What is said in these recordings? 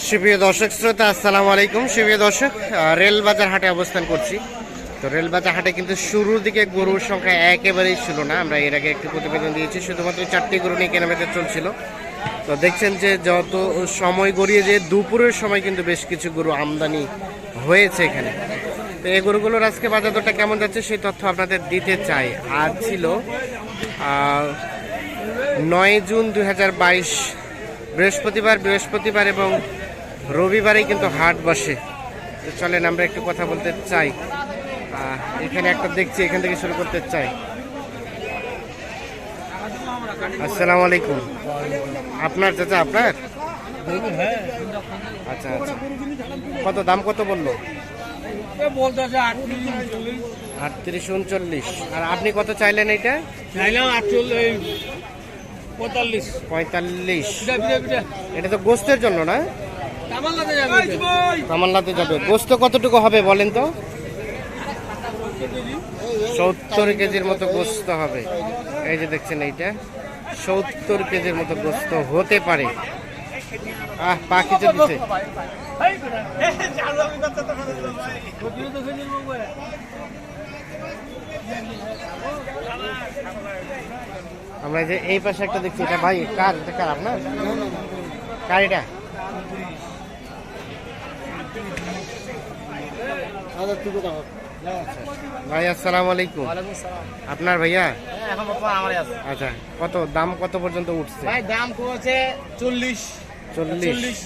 সুপ্রিয় দর্শক, শ্রোতা, আসসালামু আলাইকুম। সুপ্রিয় দর্শক রেলবাজার হাটে অবস্থান করছি। তো রেলবাজার হাটে কিন্তু শুরুর দিকে গরুর সংখ্যা একেবারেই ছিল না। আমরা এর আগে একটি প্রতিবেদন দিয়েছি, শুধুমাত্র চারটি গরু নিয়ে কেনাবেচা চলছিল। তো দেখছেন যে যত সময় গড়িয়ে যে দুপুরের সময় কিন্তু বেশ কিছু গরু আমদানি হয়েছে এখানে। তো এই গরুগুলোর আজকে বাজার দরটা কেমন যাচ্ছে সেই তথ্য আপনাদের দিতে চাই। আজ ছিল নয় জুন দু হাজার বাইশ বৃহস্পতিবার বৃহস্পতিবার এবং রবিবারেই কিন্তু হাট বসে। তো চলেন, আমরা একটু কথা বলতে চাই। এখানে একটা দেখছি, এখান থেকে শুরু করতে চাই। আসসালামু আলাইকুম। আপনার চাচা, আপনার? আচ্ছা আচ্ছা। কত, দাম কত বলল? আটত্রিশ উনচল্লিশ। আর আপনি কত চাইলেন এটা পঁয়তাল্লিশ পঁয়তাল্লিশ। এটা তো গোস্তের জন্য না? কামাল্লাতে যাবে গোস্ত কতটুকু হবে বলেন তো? সত্তর কেজির মতো গোস্ত হবে। এই যে দেখছেন এইটা। সত্তর কেজির মতো গোস্ত হতে পারে। আহ পাখি তো দিতে আমরা এই যে এই পাশে একটা দেখছি। এটা ভাই কার? এটা কার আপনার? কার এটা? ভাই আসসালামু আলাইকুম। আপনার ভাইয়া? আছে। আচ্ছা কত দাম কত পর্যন্ত উঠছে? ভাই দাম কমেছে চল্লিশ। চল্লিশ। চল্লিশ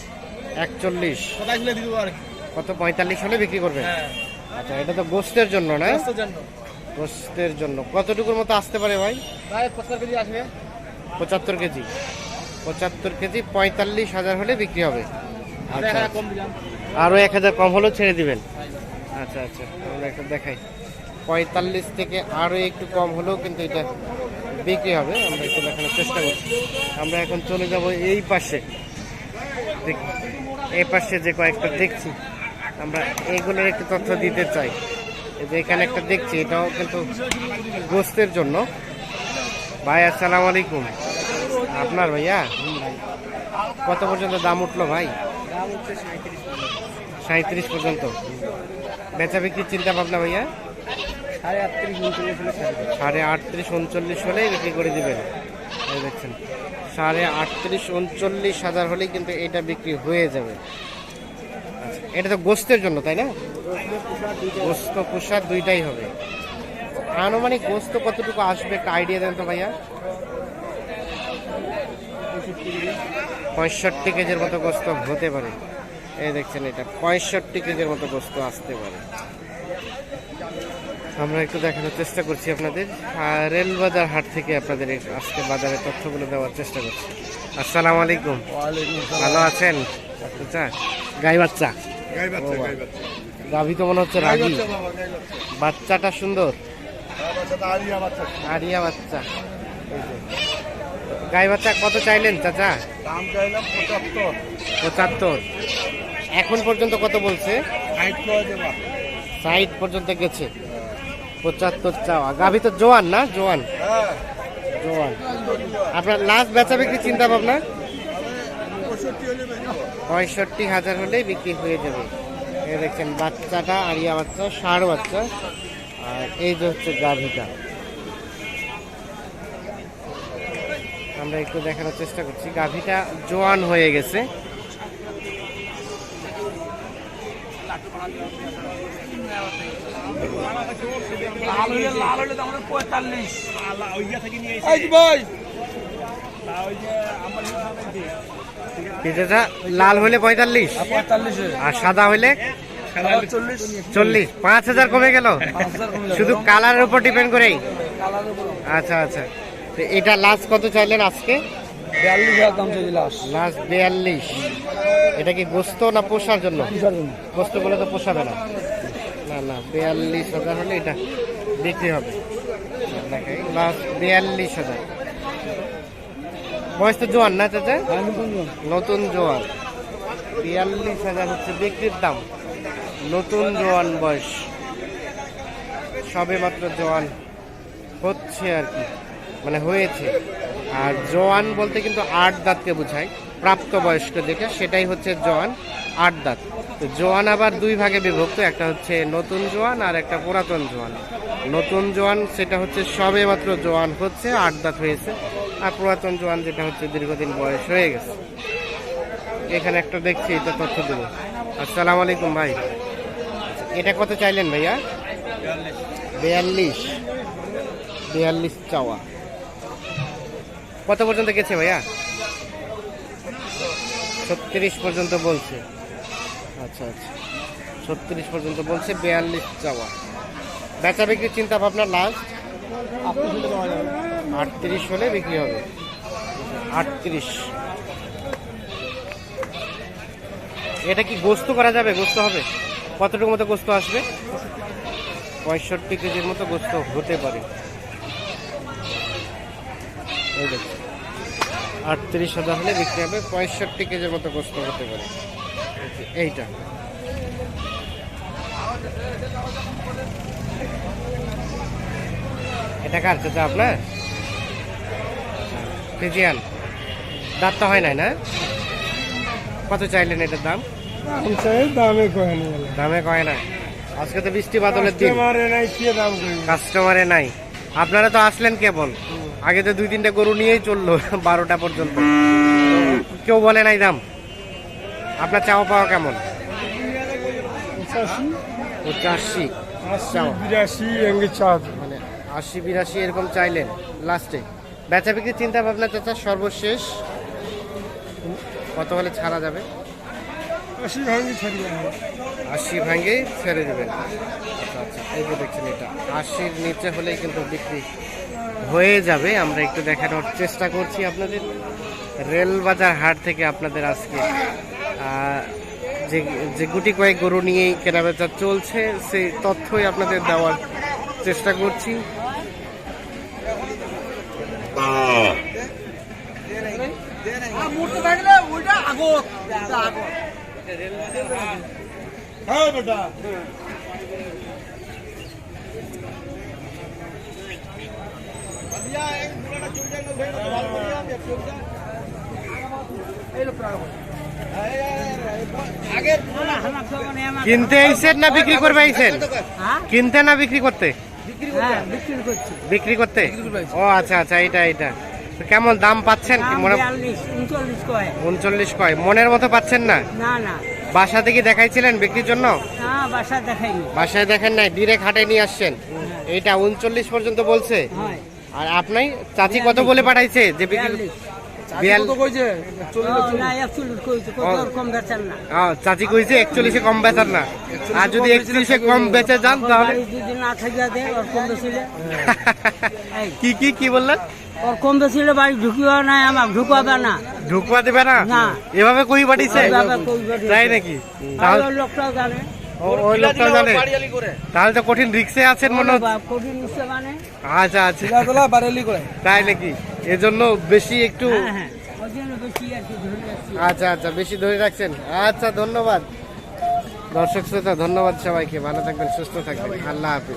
একচল্লিশ। কত পঁয়তাল্লিশ হলে বিক্রি করবেন? হ্যাঁ। আচ্ছা এটা তো গোস্তের জন্য না? গোস্তের জন্য। কতটুকুর মতো আসতে পারে ভাই? ভাই পঁচাত্তর কেজি আসবে। পঁচাত্তর কেজি। পঁচাত্তর কেজি পঁয়তাল্লিশ হাজার হলে বিক্রি হবে। আচ্ছা। আরও এক হাজার কম হলেও ছেড়ে দিবেন। আচ্ছা আচ্ছা আমরা একটা দেখাই। পঁয়তাল্লিশ থেকে আরও একটু কম হলেও কিন্তু এটা বিক্রি হবে। আমরা একটু দেখানোর চেষ্টা করছি। আমরা এখন চলে যাব এই পাশে। এই পাশে যে কয়েকটা দেখছি, আমরা এইগুলোর একটু তথ্য দিতে চাই। যে এখানে একটা দেখছি, এটাও কিন্তু গোস্তের জন্য। ভাই, আসসালাম আলাইকুম। আপনার ভাইয়া? কত পর্যন্ত দাম উঠল ভাই? সাঁত্রিশ পর্যন্ত। বেচা বিক্রির চিন্তা ভাবনা ভাইয়া? সাড়ে আটত্রিশ উনচল্লিশ হলে বিক্রি করে দিবেন। দেখছেন। সাড়ে আটত্রিশ উনচল্লিশ হাজার হলেই কিন্তু এটা বিক্রি হয়ে যাবে। আচ্ছা, এটা তো গোস্তের জন্য তাই না? গোস্ত প্রসাদ দুইটাই হবে। আনুমানিক গোস্ত কতটুকু আসবে একটা আইডিয়া দেন তো ভাইয়া। পঁয়ষট্টি কেজির মতো গোস্ত হতে পারে। এই দেখছেন এটা পঁয়ষট্টি কেজির মতো গোস্ত আসতে পারে। আমরা একটু দেখানোর চেষ্টা করছি আপনাদের আর রেলবাজার হাট থেকে আপনাদের আজকে বাজারের তথ্যগুলো দেওয়ার চেষ্টা করছি। আসসালামু আলাইকুম। ভালো আছেন? আচ্ছা গাই বাচ্চা? গাভী তো মনে হচ্ছে রাগি। বাচ্চাটা সুন্দর? আরিয়া বাচ্চা। আরিয়া। গাই বাচ্চা কত চাইলেন চাচা? দাম চাইলাম পঁচাত্তর। পঁচাত্তর। এখন পর্যন্ত কত বলছে? ষাট পর্যন্ত গেছে। পঁচাত্তর চাওয়া। গাভী তো জোয়ান না? জোয়ান। হ্যাঁ। জোয়ান। আপনার লাস্ট বেচা বিক্রি চিন্তা ভাবনা? পঁয়ষট্টি হাজার হলেই বিক্রি হয়ে যাবে। দেখছেন বাচ্চাটা আরিয়া বাচ্চা ষাঁড় বাচ্চা। আর এই যে হচ্ছে গাভীটা। আমরা একটু দেখানোর চেষ্টা করছি। গাভীটা জোয়ান হয়ে গেছে। লাল হলে পঁয়তাল্লিশ। আর সাদা হলে চল্লিশ। পাঁচ হাজার কমে গেল। শুধু কালারের উপর ডিপেন্ড করেই। আচ্ছা আচ্ছা। এটা লাস্ট কত চাইলেন আজকে? বিয়াল্লিশ হাজার দাম চাইছি লাস্ট লাস্ট বিয়াল্লিশ। এটা কি গোস্ত না পোষার জন্য? গোস্ত বলে তো পোষাবে না। না না বিয়াল্লিশ হাজার হলে এটা বিক্রি হবে। লাস্ট বিয়াল্লিশ হাজার। বয়স তো জোয়ান না চাচা? নতুন জোয়ান। বিয়াল্লিশ হাজার হচ্ছে বিক্রির দাম। নতুন জোয়ান বয়স। সবে মাত্র জোয়ান হচ্ছে আর কি। মানে হয়েছে। আর জোয়ান বলতে কিন্তু আট দাঁতকে বোঝায় প্রাপ্তবয়স্ক যেটা সেটাই হচ্ছে জোয়ান আট দাঁত। তো জোয়ান আবার দুই ভাগে বিভক্ত একটা হচ্ছে নতুন জোয়ান আর একটা পুরাতন জোয়ান। নতুন জোয়ান সেটা হচ্ছে সবে মাত্র জোয়ান হচ্ছে আট দাঁত হয়েছে আর পুরাতন জোয়ান যেটা হচ্ছে দীর্ঘদিন বয়স হয়ে গেছে। এখানে একটা দেখছি এটা তথ্য দেবো। আসসালামু আলাইকুম ভাই। এটা কত চাইলেন ভাইয়া? বিয়াল্লিশ। বিয়াল্লিশ চাওয়া। কত পর্যন্ত গেছে ভাইয়া? ছত্রিশ পর্যন্ত বলছে। আচ্ছা আচ্ছা। ছত্রিশ পর্যন্ত বলছে, বিয়াল্লিশ চাওয়া বেচা বিক্রির চিন্তা ভাবনা লাস্ট আটত্রিশ হলে বিক্রি হবে। আটত্রিশ। এটা কি গোস্ত করা যাবে? গোস্ত হবে? কতটুকু মতো গোস্ত আসবে? পঁয়ষট্টি কেজির মতো গোস্ত হতে পারে। এই দেখুন। আটত্রিশ হাজার হলে বিক্রি হবে পঁয়ষট্টি কেজির মতো গোস্ত হতে পারে। এইটা। এটা কার? চাচা আপনার? ফিজিয়ান। দাঁত তো হয় নাই না? কত চাইলেন এটার দাম? দামে কয়ে নিয়ে দামে কয় না। আজকে তো বৃষ্টি বাদলের দিন। কাস্টমারে নাই। আপনারা তো আসলেন কেবল। আগে তো দুই তিনটা গরু নিয়েই চলল বারোটা পর্যন্ত। কেউ বলে নাই দাম? আপনার চাওয়া পাওয়া কেমন? পঁচাশি। বিরাশি মানে আশি বিরাশি এরকম চাইলেন লাস্টে। বেচা বিক্রির চিন্তা ভাবনা চাচা সর্বশেষ। কত হলে ছাড়া যাবে? আশি ভাঙি ছাড়িয়ে আশি ভাঙে ছেড়ে দেবেন। আচ্ছা আচ্ছা এই যে দেখছেন এটা, আশির নিচে হলেই কিন্তু বিক্রি হয়ে যাবে। আমরা একটু দেখানোর চেষ্টা করছি আপনাদের রেলবাজার হাট থেকে আপনাদের আজকে। যে যে গুটি কয়েক গরু নিয়েই কেনাবেচা চলছে, সেই তথ্যই আপনাদের দেওয়ার চেষ্টা করছি। হ্যাঁ বেটা। কিনতে আইছেন না বিক্রি করবে আইছেন? হ্যাঁ কিনতে না বিক্রি করতে? হ্যাঁ বিক্রি করতে? ও আচ্ছা আচ্ছা এটা এটা কেমন দাম পাচ্ছেন কি মনে উনচল্লিশ কয়? উনচল্লিশ কয়। মনের মতো পাচ্ছেন না? না না। বাসা থেকে দেখাইছিলেন বিক্রির জন্য? না বাসা দেখাইনি। বাসায় দেখেন নাই ডিরেক্ট হাটে নিয়ে আসছেন। এটা উনচল্লিশ পর্যন্ত বলছে। আর আপনি চাচি কত বলে পাঠাইছে যে বিক্রি না না। চাচি কইছে একচল্লিশে কম বেচার না। আর যদি একচল্লিশে কম বেচে যান তাহলে না কি কি কি বললেন? ওর কম বেচিলে বাড়ি ঢুকিও নাই আমাক ঢুকাবে না। ঢুকবা দেবে না। এভাবে কই পাঠিয়েছে। তাই নাকি? তাহলে লোকটাও জানে। ওই লোকটা জানে। তাহলে তো কঠিন রিক্সে আছেন মনে নিচ্ছে মানে? আচ্ছা আচ্ছা। তাই নাকি? এজন্য বেশি একটু হ্যাঁ হ্যাঁ। আচ্ছা আচ্ছা বেশি ধরে রাখছেন। আচ্ছা ধন্যবাদ। দর্শক শ্রোতা ধন্যবাদ সবাইকে। ভালো থাকবেন সুস্থ থাকবেন। আল্লাহ হাফিজ।